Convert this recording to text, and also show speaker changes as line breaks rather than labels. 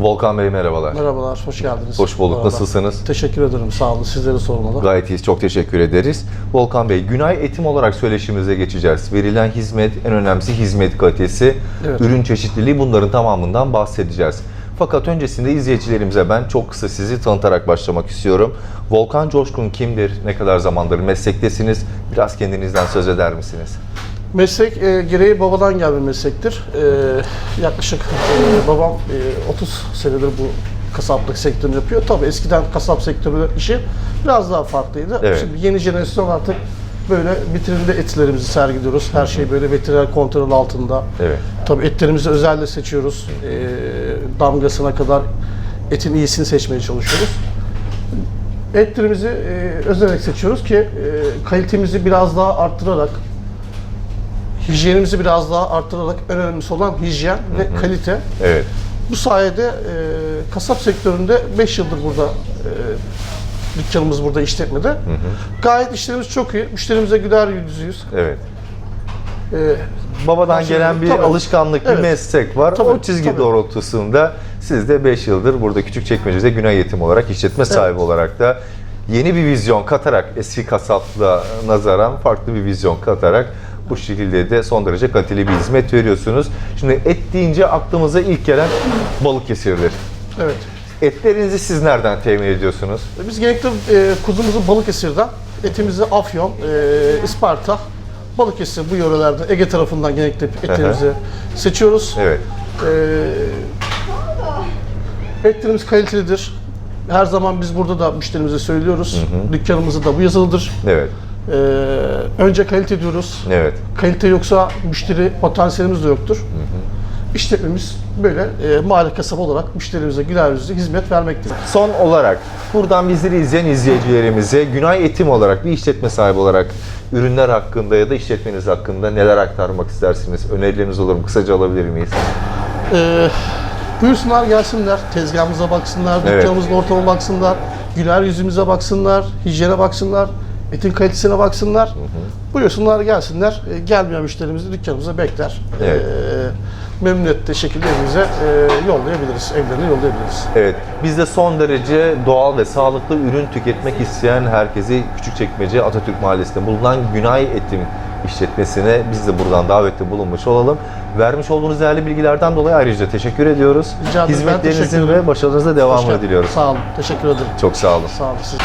Volkan Bey merhabalar.
Merhabalar, hoş geldiniz.
Hoş bulduk.
Merhaba.
Nasılsınız?
Teşekkür ederim, sağ olun. Sizleri sormalı.
Gayet iyiyiz. Çok teşekkür ederiz. Volkan Bey, Günay Etim olarak söyleşimize geçeceğiz. Verilen hizmet, en önemlisi hizmet kalitesi,
Evet.
ürün çeşitliliği bunların tamamından bahsedeceğiz. Fakat öncesinde izleyicilerimize ben çok kısa sizi tanıtarak başlamak istiyorum. Volkan Coşkun kimdir? Ne kadar zamandır meslektesiniz? Biraz kendinizden söz eder misiniz?
Meslek e, gereği babadan gelme meslektir. E, yaklaşık e, babam e, 30 senedir bu kasaplık sektörünü yapıyor. Tabii eskiden kasap sektörü işi biraz daha farklıydı.
Evet.
Şimdi yeni jenerasyon artık böyle vitrinde etlerimizi sergiliyoruz. Her şey böyle veteriner kontrol altında.
Evet.
Tabii etlerimizi özellikle seçiyoruz. E, damgasına kadar etin iyisini seçmeye çalışıyoruz. Etlerimizi e, özenerek seçiyoruz ki e, kalitemizi biraz daha arttırarak, hijyenimizi biraz daha arttırarak en önemlisi olan hijyen ve kalite.
Evet.
Bu sayede e, kasap sektöründe 5 yıldır burada e, dükkanımız burada işletmede. Gayet işlerimiz çok iyi. Müşterimize güler yüzlüyüz.
Evet.
E,
Babadan gelen bir
tabii.
alışkanlık, bir
Evet.
meslek var.
Tabii,
o çizgi
tabii.
doğrultusunda siz de 5 yıldır burada Küçükçekmece'de Günay Yetim olarak, işletme sahibi olarak da yeni bir vizyon katarak, eski kasapla nazaran farklı bir vizyon katarak bu şekilde de son derece kaliteli bir hizmet veriyorsunuz. Şimdi et deyince aklımıza ilk gelen Balıkesir'dir.
evet.
Etlerinizi siz nereden temin ediyorsunuz?
Biz genellikle e, kuzumuzu Balıkesir'den, etimizi Afyon, e, Isparta, Balıkesir bu yörelerde Ege tarafından genellikle etlerimizi seçiyoruz.
Evet.
E, etlerimiz kalitelidir. Her zaman biz burada da müşterimize söylüyoruz. Dükkanımızda da bu yazılıdır.
Evet.
E, önce kalite diyoruz.
Evet.
Kalite yoksa müşteri potansiyelimiz de yoktur. İşletmemiz böyle e, mahalle kasabı olarak müşterimize güler yüzlü hizmet vermektedir.
Son olarak buradan bizleri izleyen izleyicilerimize Günay Etim olarak bir işletme sahibi olarak ürünler hakkında ya da işletmeniz hakkında neler aktarmak istersiniz? Önerileriniz olur mu? Kısaca alabilir miyiz?
Ee, buyursunlar gelsinler, tezgahımıza baksınlar,
Evet.
dükkanımızın ortamına baksınlar, güler yüzümüze baksınlar, hijyene baksınlar, etin kalitesine baksınlar. Buyursunlar gelsinler, Ee, gelmeyen müşterimizi dükkanımıza bekler.
Evet.
Ee, memnuniyetle şekilde evimize e, yollayabiliriz, evlerine yollayabiliriz.
Evet, biz de son derece doğal ve sağlıklı ürün tüketmek isteyen herkesi Küçükçekmece Atatürk Mahallesi'nde bulunan Günay Etim işletmesine biz de buradan davette bulunmuş olalım. Vermiş olduğunuz değerli bilgilerden dolayı ayrıca teşekkür ediyoruz.
Rica ederim,
Hizmetlerinizin ve başarınızda
Hoş
devamını diliyoruz.
Sağ olun, teşekkür ederim.
Çok sağ olun.
Sağ olun. Siz-